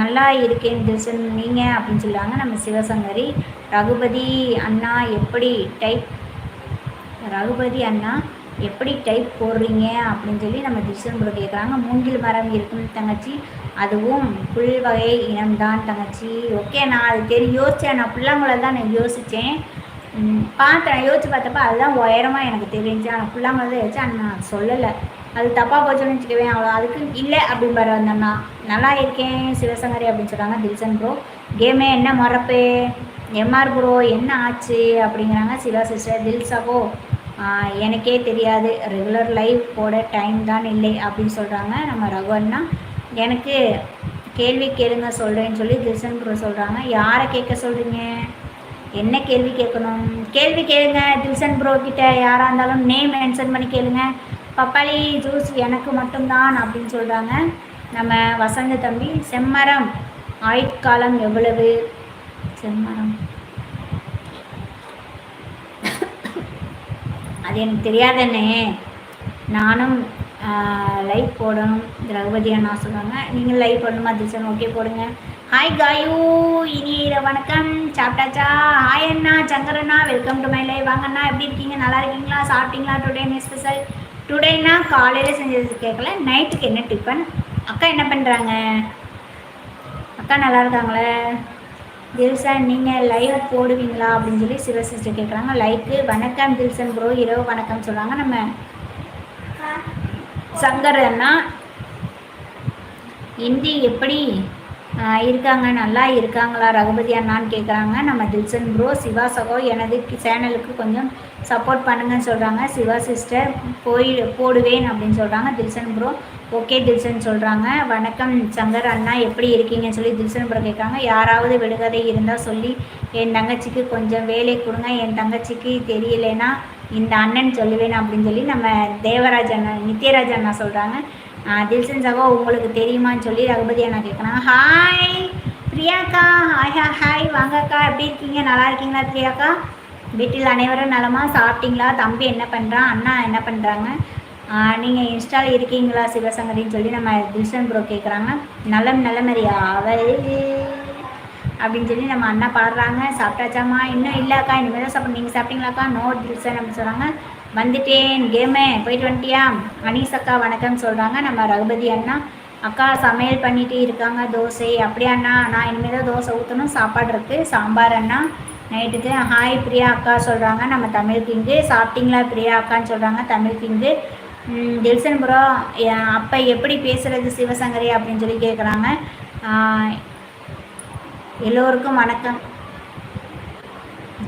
நல்லா இருக்கேன் தர்ஷன் நீங்கள் அப்படின்னு சொல்லுவாங்க. நம்ம சிவசங்கரி ரகுபதி அண்ணா எப்படி டைப் ரகுபதி அண்ணா எப்படி டைப் போடுறீங்க அப்படின்னு சொல்லி நம்ம தில்சன் ப்ரோ கேட்குறாங்க மூங்கில் மரம் இருக்கும் தங்கச்சி அதுவும் புல் வகை இனம்தான் தங்கச்சி. ஓகே நான் அது தெரியும் யோசித்தேன் நான் புல்லாங்குழ தான் நான் யோசித்தேன் பார்த்தேன். யோசிச்சு பார்த்தப்ப அதுதான் உயரமாக எனக்கு தெரிஞ்சு ஆனால் புல்லாங்குழல் தான் யோசிச்சு ஆனால் நான் சொல்லலை. அது தப்பாக போச்சுன்னு வச்சுக்கவேன் அவ்வளோ அதுக்கு இல்லை அப்படிம்பாரு அந்த அண்ணா. நல்லா இருக்கேன் சிவசங்கரி அப்படின்னு சொல்கிறாங்க தில்சன் ப்ரோ கேமே என்ன மறப்பு? எம்ஆர் ப்ரோ என்ன ஆச்சு? அப்படிங்கிறாங்க சிவா சிஸ்டர் தில்சாவோ எனக்கே தெரியாது. ரெகுலர் லைவ் போட டைம் தான் இல்லை அப்படின்னு சொல்கிறாங்க நம்ம ரகுவன்னா எனக்கு கேள்வி கேளுங்க சொல்கிறேன்னு சொல்லி தில்சன் ப்ரோ சொல்கிறாங்க யாரை கேட்க சொல்கிறீங்க என்ன கேள்வி கேட்கணும்? கேள்வி கேளுங்க தில்சன் ப்ரோ கிட்ட. யாராக இருந்தாலும் நேம் மென்ஷன் பண்ணி கேளுங்க. பப்பாளி ஜூஸ் எனக்கு மட்டும்தான் அப்படின்னு சொல்கிறாங்க நம்ம வசந்த தம்பி செம்மரம். ஆயுட்காலம் எவ்வளவு? செம்மரம். அது எனக்கு தெரியாதண்ணே. நானும் லைவ் போடணும். திரௌபதி அண்ணா சொல்லுவாங்க நீங்கள் லைவ் போடணுமா தில்சன் ஓகே போடுங்க. ஹாய் காயு இனிய வணக்கம். சாப்பிட்டாச்சா? ஹாய் அண்ணா. சங்கரண்ணா வெல்கம் டு மை லைவ் வாங்கண்ணா எப்படி இருக்கீங்க? நல்லா இருக்கீங்களா? சாப்பிட்டீங்களா? டுடே ஸ்பெஷல் டுடேனா காலையில் செஞ்சது கேட்கல நைட்டுக்கு என்ன டிஃபன் அக்கா என்ன பண்ணுறாங்க அக்கா நல்லா இருக்காங்களே? தில்சன் நீங்கள் லைவ் போடுவீங்களா அப்படின்னு சொல்லி சிவ சிஸ்டர் கேட்குறாங்க லைக்கு வணக்கம் தில்சன் ப்ரோ இரவு வணக்கம் சொல்கிறாங்க நம்ம சங்கர் அண்ணா இந்தி எப்படி இருக்காங்க நல்லா இருக்காங்களா ரகுபதி அண்ணான்னு கேட்குறாங்க நம்ம தில்சன் ப்ரோ சிவா சகோ எனது சேனலுக்கு கொஞ்சம் சப்போர்ட் பண்ணுங்கன்னு சொல்கிறாங்க சிவா சிஸ்டர் போய் போடுவேன் அப்படின்னு சொல்கிறாங்க தில்சன் ப்ரோ ஓகே தில்சன் சொல்கிறாங்க வணக்கம் சங்கர் அண்ணா எப்படி இருக்கீங்கன்னு சொல்லி தில்சன் ப்ரோ கேட்குறாங்க யாராவது விடுகதை இருந்தால் சொல்லி என் தங்கச்சிக்கு கொஞ்சம் வேலை கொடுங்க. என் தங்கச்சிக்கு தெரியலைன்னா இந்த அண்ணன் சொல்லுவேன் அப்படின்னு சொல்லி நம்ம தேவராஜ் அண்ணா நித்யராஜ் அண்ணா சொல்கிறாங்க தில்சன் சகோ உங்களுக்கு தெரியுமான்னு சொல்லி ரகுபதி அண்ணா கேட்குறாங்க. ஹாய் பிரியாக்கா. ஹாய் ஹா ஹாய் வாங்கக்கா எப்படி இருக்கீங்க? நல்லா இருக்கீங்களா பிரியாக்கா? வீட்டில் அனைவரும் நலமா? சாப்பிட்டீங்களா? தம்பி என்ன பண்ணுறான் அண்ணா என்ன பண்ணுறாங்க நீங்கள் இன்ஸ்டால் இருக்கீங்களா சிவசங்கரின்னு சொல்லி நம்ம தில்சன் ப்ரோ கேட்குறாங்க. நலம் நலமறியா. அவள் அப்படின்னு சொல்லி நம்ம அண்ணா பாடுறாங்க. சாப்பிட்டாச்சாம்மா? இன்னும் இல்லைக்கா இனிமேல் தான் சாப்பிட நீங்கள் சாப்பிட்டீங்களாக்கா? நோ தில்சன் அப்படின்னு சொல்கிறாங்க வந்துட்டேன். கேமே போயிட்டு வந்துட்டியா? அனீஸ் அக்கா வணக்கம்னு சொல்கிறாங்க நம்ம ரகுபதி அண்ணா. அக்கா சமையல் பண்ணிட்டு இருக்காங்க. தோசை. அப்படியா அண்ணா? நான் இனிமேல் தான் தோசை ஊற்றணும் சாப்பாடு இருக்குது சாம்பார் அண்ணா. நைட்டுக்கு ஹாய் பிரியா அக்கா சொல்கிறாங்க நம்ம தமிழ் கிங்கு சாப்பிட்டீங்களா பிரியா அக்கான்னு சொல்கிறாங்க தமிழ் கிங்கு தில்சன் ப்ரோ அப்போ எப்படி பேசுகிறது சிவசங்கரி அப்படின்னு சொல்லி கேட்குறாங்க எல்லோருக்கும் வணக்கம்.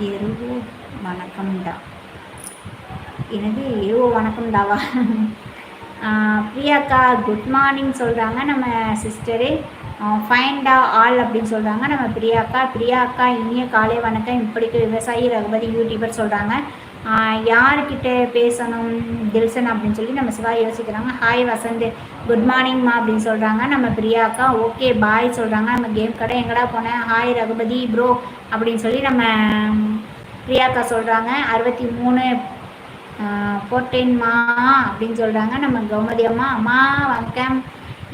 எருவு வணக்கம்டா. எனது எருவோ வணக்கம் தாவா பிரியாக்கா குட் மார்னிங் சொல்கிறாங்க நம்ம சிஸ்டரு ஃபைன்டா ஆல் அப்படின்னு சொல்கிறாங்க நம்ம பிரியாக்கா பிரியாக்கா இனிய காலை வணக்கம். இப்படிக்கு விவசாயி ரகுபதி யூடியூபர் சொல்கிறாங்க யார்கிட்ட பேசணும் தில்சன் அப்படின்னு சொல்லி நம்ம சிவா யோசிக்கிறாங்க. ஹாய் வசந்த் குட் மார்னிங்மா அப்படின்னு சொல்கிறாங்க நம்ம பிரியாக்கா ஓகே பாய் சொல்கிறாங்க நம்ம கேம் கடை எங்கடா போனேன் ஹாய் ரகுபதி ப்ரோ அப்படின்னு சொல்லி நம்ம பிரியாக்கா சொல்கிறாங்க அறுபத்தி மூணு போட்டேன்மா அப்படின்னு சொல்கிறாங்க நம்ம கௌமதி அம்மா அம்மா வணக்கம்.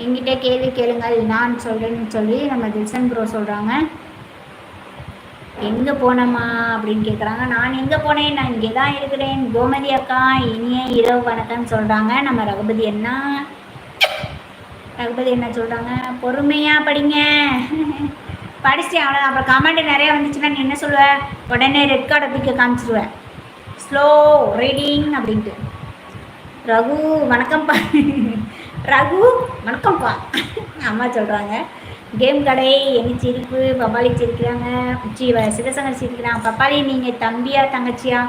எங்கிட்ட கேள்வி கேளுங்கள் நான் சொல்கிறேன்னு சொல்லி நம்ம தில்சன் ப்ரோ சொல்கிறாங்க எங்கே போனம்மா அப்படின்னு கேட்குறாங்க நான் எங்கே போனேன்? நான் இங்கே தான் இருக்கிறேன். கோமதி அக்கா இனிய இரவு வணக்கம் சொல்கிறாங்க நம்ம ரகுபதி என்ன ரகுபதி என்ன சொல்கிறாங்க பொறுமையாக படிங்க. படிச்சு அவ்வளோ அப்புறம் கமெண்ட் நிறையா வந்துச்சுன்னா நீ என்ன சொல்லுவேன் உடனே ரெட் கார்டை தூக்கி காமிச்சிடுவேன் ஸ்லோ ரீடிங் அப்படின்ட்டு. ரகு வணக்கம்ப்பா ரகு வணக்கம்ப்பா அம்மா சொல்கிறாங்க கேம் கடை என்ன சிரிப்பு பப்பாளி சிரிக்கிறாங்க. சி சிவசங்கர் சிரிக்கிறாங்க பப்பாளி நீங்கள் தம்பியா தங்கச்சியா?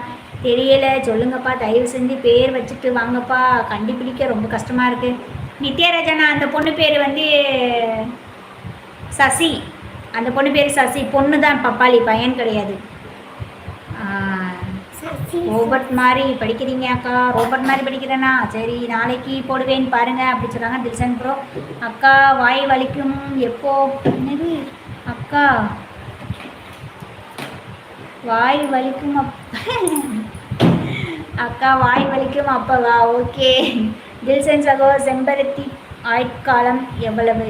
தெரியலை. சொல்லுங்கப்பா தயவு செஞ்சு பேர் வச்சுட்டு வாங்கப்பா. கண்டுபிடிக்க ரொம்ப கஷ்டமாக இருக்குது நித்யராஜனா அந்த பொண்ணு பேர் வந்து சசி. அந்த பொண்ணு பேர் சசி. பொண்ணு தான் பப்பாளி பையன் கிடையாது. ரோபர்ட் மாதிரி படிக்கிறீங்க அக்கா? ரோபர்ட் மாதிரி படிக்கிறேன்னா சரி நாளைக்கு போடுவேன் பாருங்க அப்படி சொல்கிறாங்க தில்சன் ப்ரோ. அக்கா வாய் வலிக்கும் எப்போ? என்னது? அக்கா வாய் வலிக்கும் அக்கா வாய் வலிக்கும் அப்பவா? ஓகே. தில்சன் சகோ செம்பருத்தி ஆயுட்காலம் எவ்வளவு?